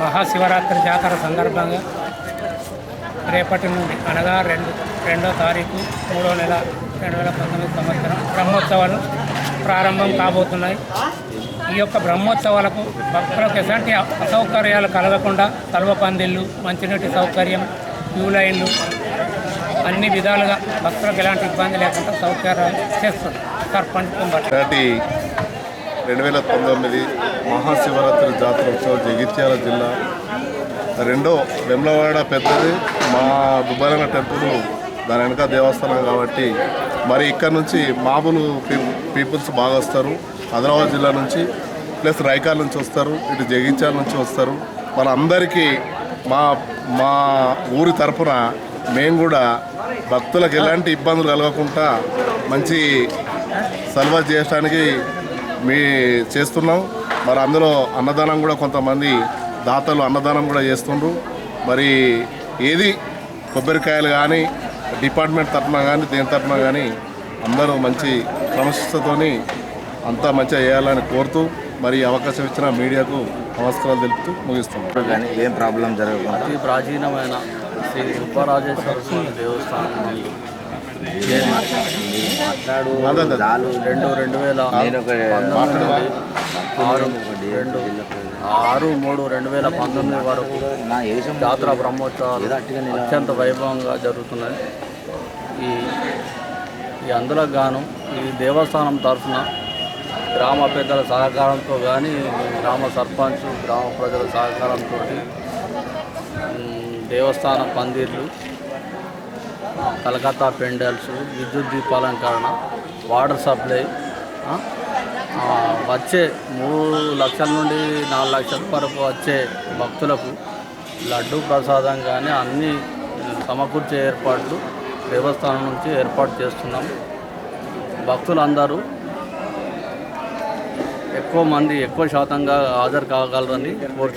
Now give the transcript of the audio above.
మహాశివరాత్రి జాతర సందర్భంగా రేపటి నుండి అనగా రెండు రెండో తారీఖు మూడో నెల రెండు వేల పంతొమ్మిది సంవత్సరం బ్రహ్మోత్సవాలు ప్రారంభం కాబోతున్నాయి. ఈ యొక్క బ్రహ్మోత్సవాలకు భక్తులకు ఎలాంటి అసౌకర్యాలు కలగకుండా కలువ పందిళ్ళు మంచినీటి సౌకర్యం క్యూ లైన్లు అన్ని విధాలుగా భక్తులకు ఎలాంటి ఇబ్బంది లేకుండా సౌకర్యాలు చేస్తుంది. సర్పంచ్ రెండు వేల పంతొమ్మిది మహాశివరాత్రి జాతర ఉత్సవం జగిత్యాల జిల్లా. రెండో వెమ్లవాడ పెద్దది. మా దుబ్బారన్న టెంపుల్ దాని వెనక దేవస్థానం కాబట్టి మరి ఇక్కడ నుంచి మామూలు పీ- పీపుల్స్ బాగా వస్తారు. ఆదిలాబాద్ జిల్లా నుంచి ప్లస్ రైకాల్ నుంచి వస్తారు. ఇటు జగిత్యాల నుంచి వస్తారు. వాళ్ళందరికీ మా మా ఊరి తరఫున మేము కూడా భక్తులకు ఎలాంటి ఇబ్బందులు కలగకుండా మంచి సల్వా చేయడానికి మీ చేస్తున్నాం. మరి అందులో అన్నదానం కూడా కొంతమంది దాతలు అన్నదానం కూడా చేస్తుండ్రు. మరి ఏది కొబ్బరికాయలు కానీ డిపార్ట్మెంట్ తరఫున కానీ దేని తరఫున కానీ అందరూ మంచి క్రమశిస్తతోని అంతా మంచిగా చేయాలని కోరుతూ మరి అవకాశం ఇచ్చిన మీడియాకు నమస్కారాలు తెలుపుతూ ముగిస్తున్నాం. కానీ ఏం ప్రాబ్లం జరగకుండా ప్రాచీనమైన శ్రీ స్వామి దేవస్థానం మాట్లాడు. రెండు రెండు వేల ఆరు రెండు ఆరు మూడు రెండు వేల పంతొమ్మిది వరకు జాతర బ్రహ్మోత్సవాలు అత్యంత వైభవంగా జరుగుతున్నాయి. ఈ ఈ అందులకు గాను ఈ దేవస్థానం తరఫున గ్రామ పెద్దల సహకారంతో కానీ గ్రామ సర్పంచ్ గ్రామ ప్రజల సహకారంతో దేవస్థాన పందిర్లు కలకత్తా పెండల్స్ విద్యుత్ దీపాలంకరణ వాటర్ సప్లై వచ్చే మూడు లక్షల నుండి నాలుగు లక్షల వరకు వచ్చే భక్తులకు లడ్డు ప్రసాదం కానీ అన్ని సమకూర్చే ఏర్పాట్లు దేవస్థానం నుంచి ఏర్పాటు చేస్తున్నాం. భక్తులందరూ ఎక్కువ మంది ఎక్కువ శాతంగా హాజరు కాగలరని